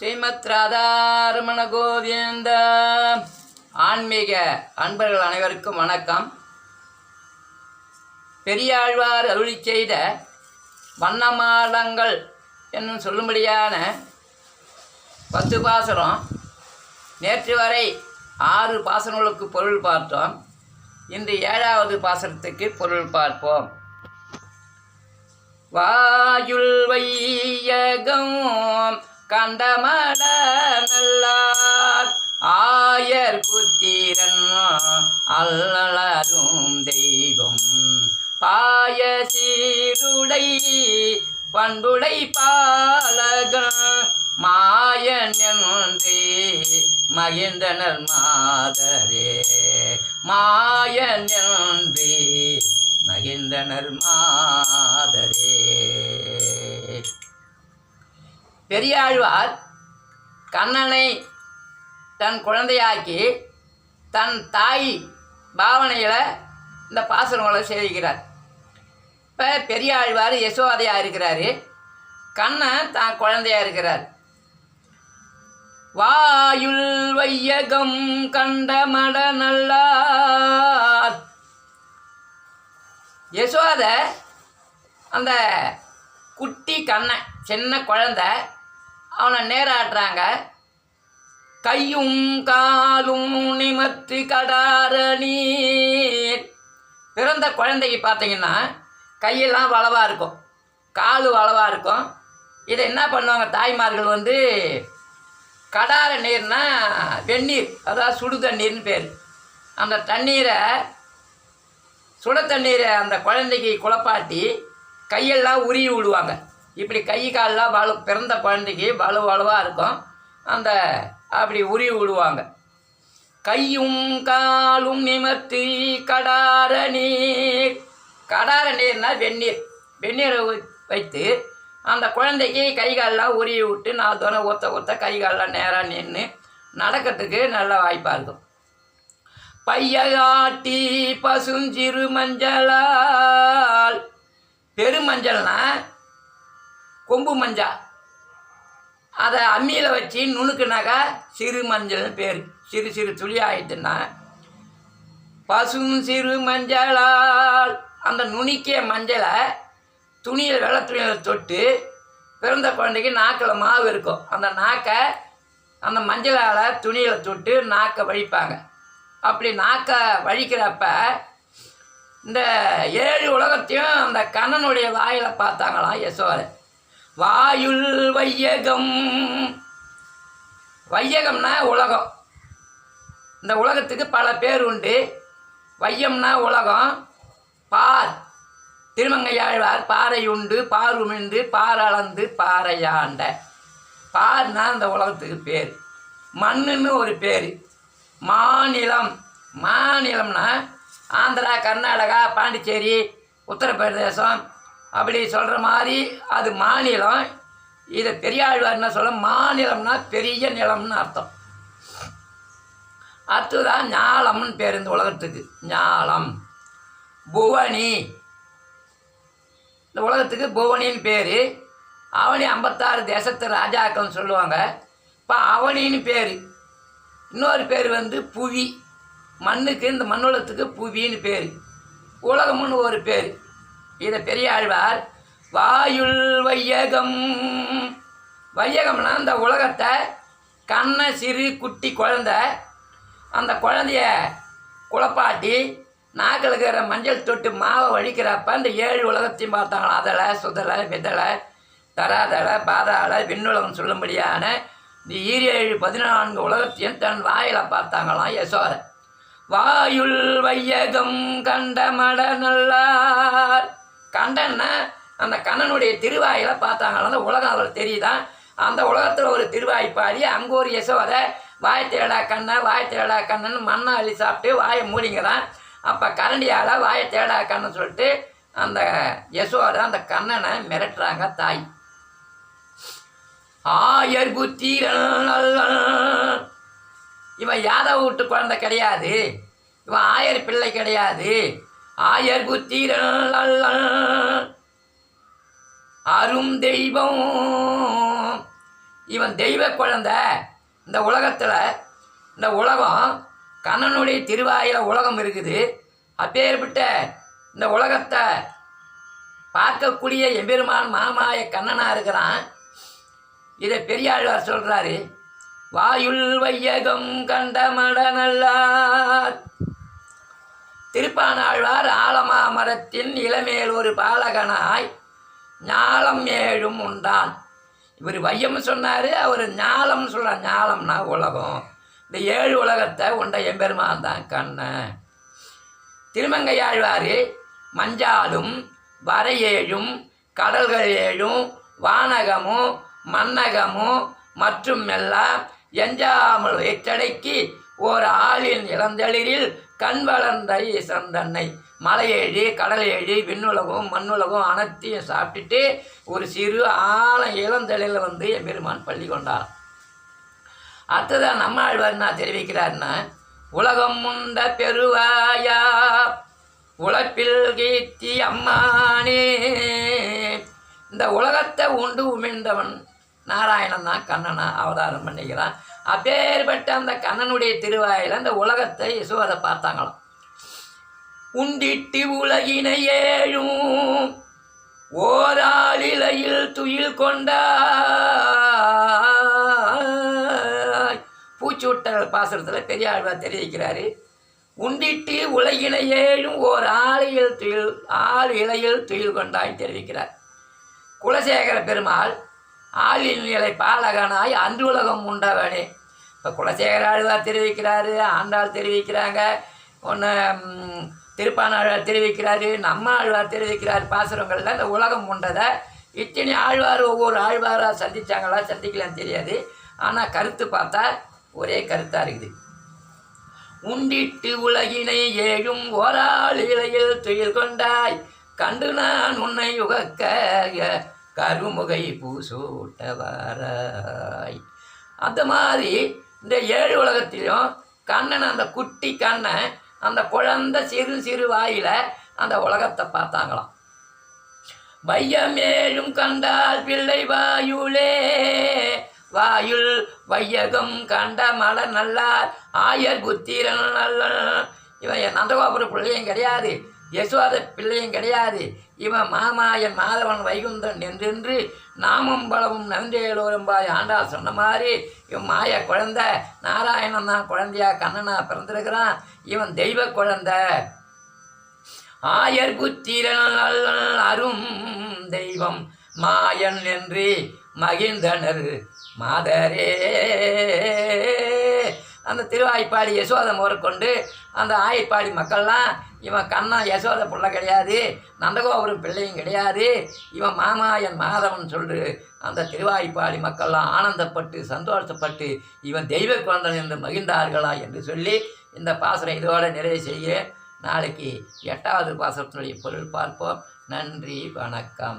ஸ்ரீமத் ராதாரமண கோவிந்த ஆன்மீக அன்பர்கள் அனைவருக்கும் வணக்கம். பெரியாழ்வார் அருளி செய்த வண்ணமாடங்கள் என்னும் சொல்லும்படியான பத்து பாசனம் நேற்று வரை ஆறு பாசனங்களுக்கு பொருள் பார்த்தோம். இன்று ஏழாவது பாசனத்துக்கு பொருள் பார்ப்போம். வாயுள் வையகம் கண்டமட நல்லார் ஆயர் புத்திரன் அல்லலரும் தெய்வம். பாய சீருடை பண்புடை பாலகன் மாயன் என்றே மகிழ்ந்தனர் மாதரே. மாயன் என்றே மகிழ்ந்தனர் மாதரே. பெரியாழ்வார் கண்ணனை தன் குழந்தையாக்கி தன் தாய் பாவனையில் இந்த பாசனங்களை செய்கிறார். இப்போ பெரியாழ்வார் யசோதையாக இருக்கிறாரு. கண்ணன் தான் குழந்தையாக இருக்கிறார். வாயுள் வையகம் கண்ட மட நல்லார். யசோத அந்த குட்டி கண்ணன் சின்ன குழந்தை அவனை நேராட்டுறாங்க. கையும் காலும் நிமற்றி கடாரணி பிறந்த குழந்தைக்கு பார்த்தீங்கன்னா கையெல்லாம் வளவாக இருக்கும். கால் வளவாக இருக்கும். இதை என்ன பண்ணுவாங்க? தாய்மார்கள் வந்து கடார நீர்னா வெந்நீர் அதாவது சுடு தண்ணீர்னு பேர். அந்த தண்ணீரை சுட தண்ணீரை அந்த குழந்தைக்கு குழப்பாட்டி கையெல்லாம் உருவி விடுவாங்க. இப்படி கை காலெலாம் வலு பிறந்த குழந்தைக்கு வலு வலுவாக இருக்கும். அந்த அப்படி உருவி விடுவாங்க. கையும் காலும் நிமர்த்தி கடார நீர். கடார நீர்னால் வெந்நீர். வெந்நீரை வைத்து அந்த குழந்தைக்கு கை காலெலாம் உருவி விட்டு நாலு தூரம் ஒத்த ஒத்த கை காலெலாம் நேராக நின்று நடக்கிறதுக்கு நல்ல வாய்ப்பாக இருக்கும். பையகாட்டி பசுஞ்சிறு மஞ்சளால். பெருமஞ்சள்னா கொம்பு மஞ்சள் அதை அம்மியில் வச்சு நுணுக்குனாக்கா சிறு மஞ்சள்னு பேர். சிறு சிறு துளி ஆயிட்டுன்னா பசும் சிறு மஞ்சளால் அந்த நுணுக்கிய மஞ்சளை துணியில் வெள்ளை துணியில் தொட்டு பிறந்த குழந்தைக்கு நாக்கில் மாவு இருக்கும். அந்த நாக்கை அந்த மஞ்சளால் துணியில் தொட்டு நாக்கை வழிப்பாங்க. அப்படி நாக்கை வழிக்கிறப்ப இந்த ஏழு உலகத்தையும் அந்த கண்ணனுடைய வாயில் பார்த்தாங்களாம் யசோதை. வாயுள் வையகம். வையகம்னா உலகம். இந்த உலகத்துக்கு பல பேர் உண்டு. வையம்னா உலகம். பார். திருமங்கையாழ்வார் பாறை உண்டு பார் உமிழ்ந்து பார் அளந்து பாறையாண்ட பார்னா அந்த உலகத்துக்கு பேர். மண்ணுன்னு ஒரு பேர். மாநிலம். மாநிலம்னா ஆந்திரா கர்நாடகா பாண்டிச்சேரி உத்தரப்பிரதேசம் அப்படி சொல்கிற மாதிரி அது மாநிலம். இதை பெரியாழ்வார் என்ன சொல்ல மாநிலம்னா பெரிய நிலம்னு அர்த்தம். அடுத்ததான் ஞாலம்னு பேர் இந்த உலகத்துக்கு. ஞாலம். புவனி. இந்த உலகத்துக்கு புவனின்னு பேர். அவனி ஐம்பத்தாறு தேசத்து ராஜாக்கள்னு சொல்லுவாங்க. இப்போ அவனின்னு பேர். இன்னொரு பேர் வந்து புவி. மண்ணுக்கு இந்த மண்ணுலகத்துக்கு புவின்னு பேர். உலகம்னு ஒரு பேர். இதை பெரியாழ்வார் வாயுள் வையகம். வையகம்னா அந்த உலகத்தை கண்ண சிறு குட்டி குழந்த அந்த குழந்தைய குழப்பாட்டி நாக்கில் இருக்கிற மஞ்சள் தொட்டு மாவை வழிக்கிறப்ப அந்த ஏழு உலகத்தையும் பார்த்தாங்களா அதலை சுதலை விதலை தராதலை பாதாள விண்ணுலகம் சொல்லும்படியான இந்த ஈரேழு பதினான்கு உலகத்தையும் தன் வாயில் பார்த்தாங்களாம் யசோதை. வாயுள் வையகம் கண்டமட நல்லார் கண்டன்னா அந்த கண்ணனுடைய திருவாயில பார்த்தாங்களா அந்த உலகம் அதில் தெரியுதான் அந்த உலகத்தில் ஒரு திருவாய் பாடி அங்கே ஒரு யசோதை வாய் தேடா கண்ணை வாய் தேடா கண்ணன்னு மண்ணை அள்ளி சாப்பிட்டு வாயை மூடிங்கிறான் அப்போ கரண்டியால் வாயை தேடா கண்ணன்னு சொல்லிட்டு அந்த யசோதை அந்த கண்ணனை மிரட்டுறாங்க தாய். ஆயர் புத்தி இவன் யாதவ வீட்டு குழந்தை கிடையாது. இவன் ஆயர் பிள்ளை கிடையாது. ஆயர் புத்தி அரும் தெய்வம். இவன் தெய்வ குழந்தை. இந்த உலகத்தில் இந்த உலகம் கண்ணனுடைய திருவாயில் உலகம் இருக்குது. அப்பேற்பட்ட இந்த உலகத்தை பார்க்கக்கூடிய எம்பெருமான் மாமாய கண்ணனாக இருக்கிறான். இதை பெரியாழ்வார் சொல்கிறாரு வாயுள் வையகம் கண்டமட நல்லார் திருப்பானாழ்வார் ஆலமாமரத்தின் இளமேல் ஒரு பாலகனாய் ஞாலம் ஏழும் உண்டான். இவர் வையம் சொன்னார் அவர் ஞாலம் சொல்கிறார் ஞாலம்னா உலகம். இந்த ஏழு உலகத்தை உண்ட எம்பெருமான் தான் கண்ணன் திருமங்கையாழ்வார் மஞ்சாலும் வரையேழும் கடல்கள் ஏழும் வானகமும் மன்னகமும் மற்றும் எல்லாம் எஞ்சாமல் எச்சடைக்கு ஓர் ஆளின் இளந்தளிரில் கண் வளர்ந்த ஈசன் தன்னை மலையேழி கடலேழி விண்ணுலகம் மண்ணுலகம் அனைத்தையும் சாப்பிட்டுட்டு ஒரு சிறு ஆழம் இளந்தளிரில் வந்து என் பெருமான் பள்ளி கொண்டார். அடுத்ததான் நம்மாழ்வார் என்ன தெரிவிக்கிறார்னா உலகம் உண்ட பெருவாயா உழைப்பில் கீர்த்தி அம்மானே இந்த உலகத்தை உண்டு உமிழ்ந்தவன் நாராயணன் தான் கண்ணனை அவதாரம் பண்ணிக்கிறான். அப்பேற்பட்ட அந்த கண்ணனுடைய திருவாயில் அந்த உலகத்தை யசோதை பார்த்தாங்களாம். உண்டிட்டு உலகினை ஏழும் ஓராளிலையில் துயில் கொண்டாய். பூச்சூட்டல் பாசுரத்தில் பெரியாழ்வார் தெரிவிக்கிறாரு. உண்டிட்டு உலகினை ஏழும் ஓர் ஆலையில் துயில் ஆள் இலையில் துயில் கொண்டாய் தெரிவிக்கிறார். குலசேகர பெருமாள் ஆளின் நிலை பாலகனாய் அன்று உலகம் உண்டவனே. இப்போ குலசேகர ஆழ்வார் தெரிவிக்கிறாரு ஆண்டாள் தெரிவிக்கிறாங்க ஒன்று திருப்பானாழ்வார் தெரிவிக்கிறாரு நம்ம ஆழ்வார் தெரிவிக்கிறார் பாசுரங்களில் இந்த உலகம் உண்டதை. இத்தனை ஆழ்வார் ஒவ்வொரு ஆழ்வாராக சந்திச்சாங்களா சந்திக்கலான்னு தெரியாது. ஆனால் கருத்து பார்த்தா ஒரே கருத்தாக இருக்குது. உண்டிட்டு உலகினை ஏழும் ஓராள் இலையில் துயில் கொண்டாய் கண்டு நான் உன்னை உகக்க கருமுகை பூசூட்டவாராய். அந்த மாதிரி இந்த ஏழு உலகத்திலும் கண்ணன் அந்த குட்டி கண்ணன் அந்த குழந்தை சிறு சிறு வாயில அந்த உலகத்தை பார்த்தாங்களாம். வையமேழும் கண்டால் பிள்ளை வாயுளே வாயுள் வையகம் கண்ட மல நல்லார் ஆயர் புத்திரன் நல்ல இவன் நந்தகோபுர பிள்ளையும் கிடையாது. யசோத பிள்ளையும் கிடையாது. இவன் மாமாயன் மாதவன் வைகுந்தன் என்றென்று நாமும் பலமும் நன்றேலோரும்பாய் ஆண்டாள் சொன்ன மாதிரி இவன் மாய குழந்தை நாராயணன் தான் குழந்தையா கண்ணனா பிறந்திருக்கிறான். இவன் தெய்வ குழந்தை. ஆயர் புத்திரன் அரும் தெய்வம் மாயன் என்று மகிழ்ந்தனர். மாதரே. அந்த திருவாய்ப்பாடி யசோதை முதற்கொண்டு அந்த ஆயப்பாடி மக்கள்லாம் இவன் கண்ணா யசோத பிள்ளை கிடையாது நந்தகோபுரம் பிள்ளையும் கிடையாது இவன் மாமாயன் மாதவன் சொல்லு அந்த திருவாய்ப்பாடி மக்கள்லாம் ஆனந்தப்பட்டு சந்தோஷப்பட்டு இவன் தெய்வ குழந்தன் என்று மகிழ்ந்தார்களா என்று சொல்லி இந்த பாசனம் இதோடு நிறைவு செய்ய நாளைக்கு எட்டாவது பாசனத்தினுடைய பொருள் பார்ப்போம். நன்றி வணக்கம்.